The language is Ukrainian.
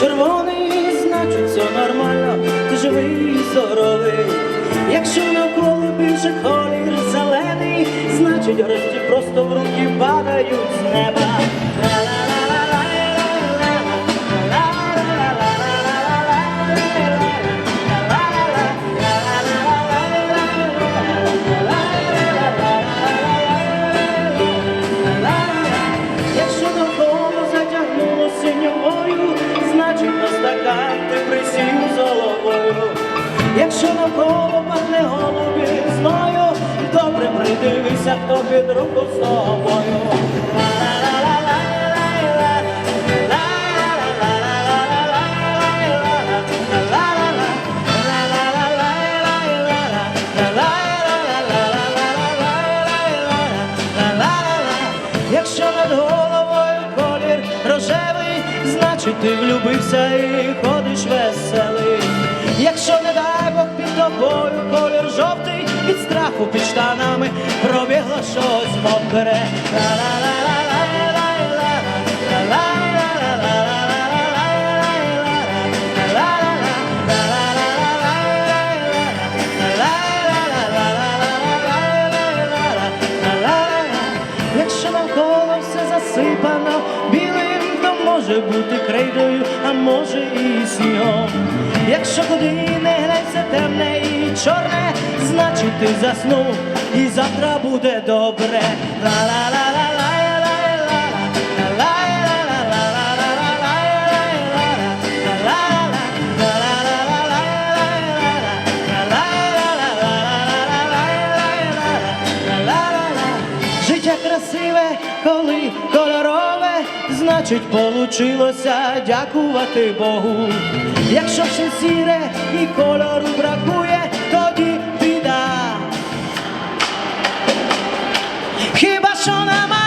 червоний, значить, все нормально, ти живий і здоровий. Якщо навколо більше колір зелений, значить, гроші просто в руки падають з неба. На ти присів з головою. Якщо навколо пахне голубізною, добре придивися, хто під руку з тобою. Якщо над головою колір рожевий, значить ти влюбився. Якщо не дай Бог під тобою колір жовтий, від страху під штанами пробігло щось мокре. Бути крейдою, а може і снігом. Якщо куди не гнеться темне і чорне, значить ти заснув, і завтра буде добре. Життя красиве, коли кольорове, значить получилося дякувати Богу. Якщо все сіре і кольору бракує, тоді біда. Хіба що нема